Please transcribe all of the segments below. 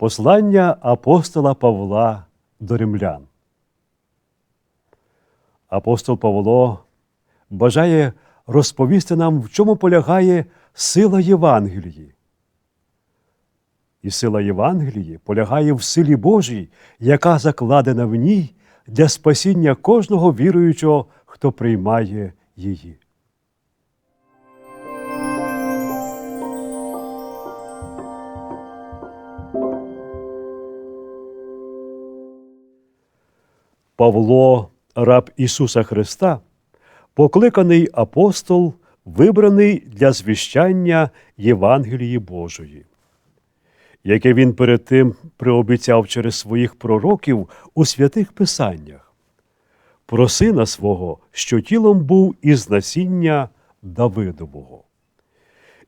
Послання апостола Павла до римлян. Апостол Павло бажає розповісти нам, в чому полягає сила Євангелії. І сила Євангелії полягає в силі Божій, яка закладена в ній для спасіння кожного віруючого, хто приймає її. Павло, раб Ісуса Христа, покликаний апостол, вибраний для звіщання Євангелії Божої, яке він перед тим приобіцяв через своїх пророків у святих Писаннях, про сина свого, що тілом був із насіння Давидового,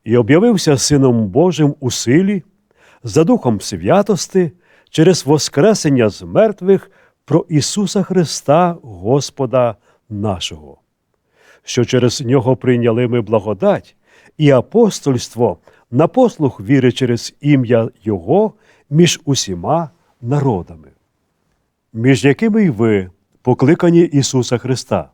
і об'явився Сином Божим у силі, за Духом святости, через Воскресення з мертвих про Ісуса Христа, Господа нашого, що через нього прийняли ми благодать і апостольство на послух віри через ім'я Його між усіма народами, між якими й ви, покликані Ісуса Христа.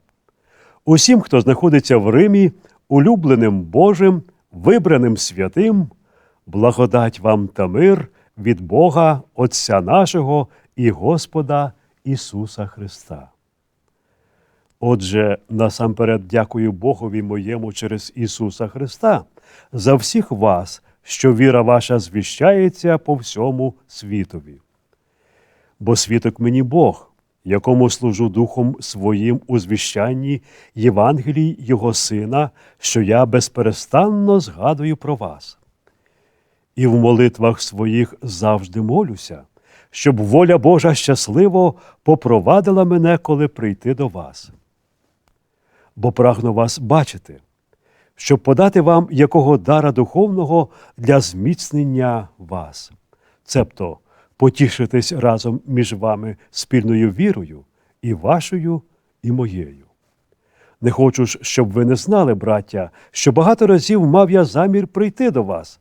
Усім, хто знаходиться в Римі, улюбленим Божим, вибраним святим, благодать вам та мир від Бога Отця нашого і Господа Ісуса Христа. Отже, насамперед дякую Богові моєму через Ісуса Христа за всіх вас, що віра ваша звіщається по всьому світові. Бо світок мені Бог, якому служу Духом своїм у звіщанні Євангелій Його Сина, що я безперестанно згадую про вас. І в молитвах своїх завжди молюся, щоб воля Божа щасливо попровадила мене, коли прийти до вас. Бо прагну вас бачити, щоб подати вам якого дара духовного для зміцнення вас, цебто потішитись разом між вами спільною вірою і вашою, і моєю. Не хочу ж, щоб ви не знали, браття, що багато разів мав я замір прийти до вас,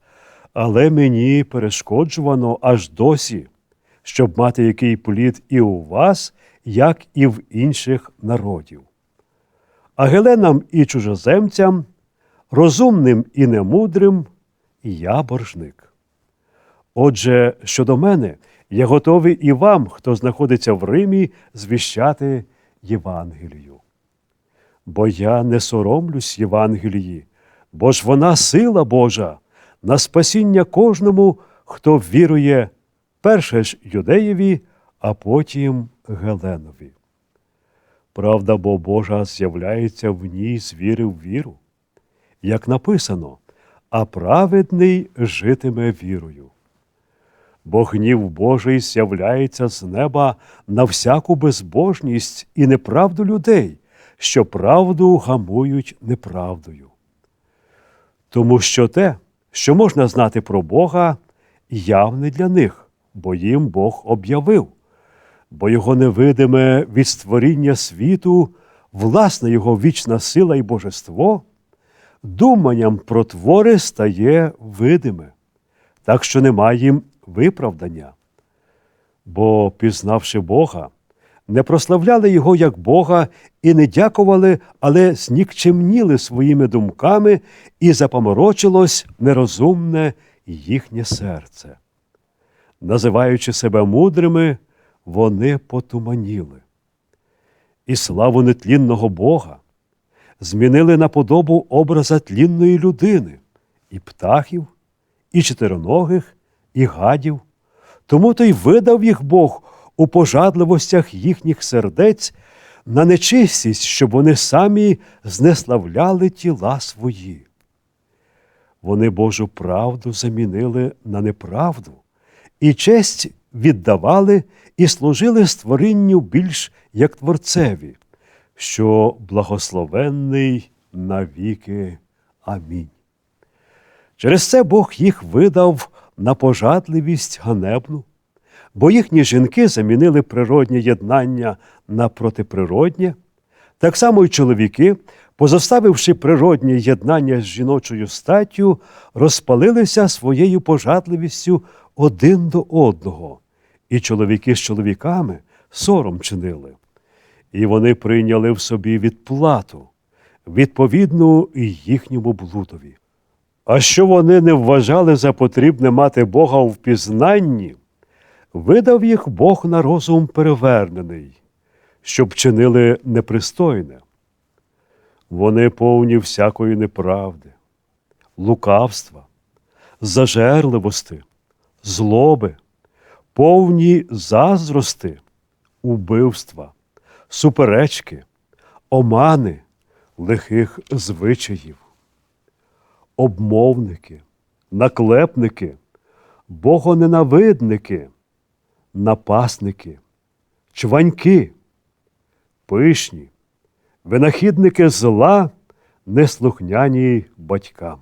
але мені перешкоджувано аж досі, щоб мати який плід і у вас, як і в інших народів. А геленам і чужоземцям, розумним і немудрим, я боржник. Отже, щодо мене, я готовий і вам, хто знаходиться в Римі, звіщати Євангелію. Бо я не соромлюсь Євангелії, бо ж вона сила Божа на спасіння кожному, хто вірує перше ж юдеєві, а потім Геленові. Правда бо Божа з'являється в ній з віри в віру, як написано, а праведний житиме вірою. Бо гнів Божий з'являється з неба на всяку безбожність і неправду людей, що правду гамують неправдою. Тому що те, що можна знати про Бога, явне для них, бо їм Бог об'явив, бо Його невидиме від створіння світу, власна Його вічна сила і божество, думанням про твори стає видиме, так що немає їм виправдання. Бо, пізнавши Бога, не прославляли Його як Бога і не дякували, але знікчемніли своїми думками, і запоморочилось нерозумне їхнє серце. Називаючи себе мудрими, вони потуманіли. І славу нетлінного Бога змінили на подобу образа тлінної людини, і птахів, і чотироногих, і гадів. Тому то й видав їх Бог у пожадливостях їхніх сердець на нечистість, щоб вони самі знеславляли тіла свої. Вони Божу правду замінили на неправду, і честь віддавали і служили створінню більш як Творцеві, що благословенний навіки. Амінь. Через це Бог їх видав на пожадливість ганебну, бо їхні жінки замінили природнє єднання на протиприроднє, Так само й чоловіки, позоставивши природнє єднання з жіночою статтю, розпалилися своєю пожадливістю один до одного, і чоловіки з чоловіками сором чинили. І вони прийняли в собі відплату, відповідну їхньому блудові. А що вони не вважали за потрібне мати Бога в пізнанні, видав їх Бог на розум перевернений, щоб чинили непристойне. Вони повні всякої неправди, лукавства, зажерливости, злоби, повні заздрости, убивства, суперечки, омани, лихих звичаїв обмовники, наклепники, богоненавидники, напасники, чваньки, пишні, винахідники зла, неслухняні батькам,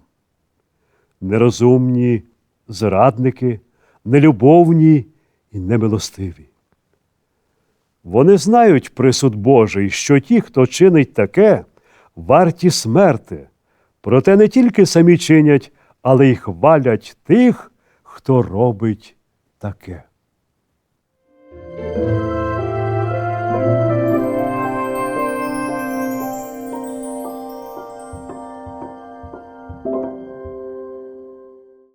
нерозумні зрадники, нелюбовні і немилостиві. Вони знають присуд Божий, що ті, хто чинить таке, варті смерти. Проте не тільки самі чинять, але й хвалять тих, хто робить таке.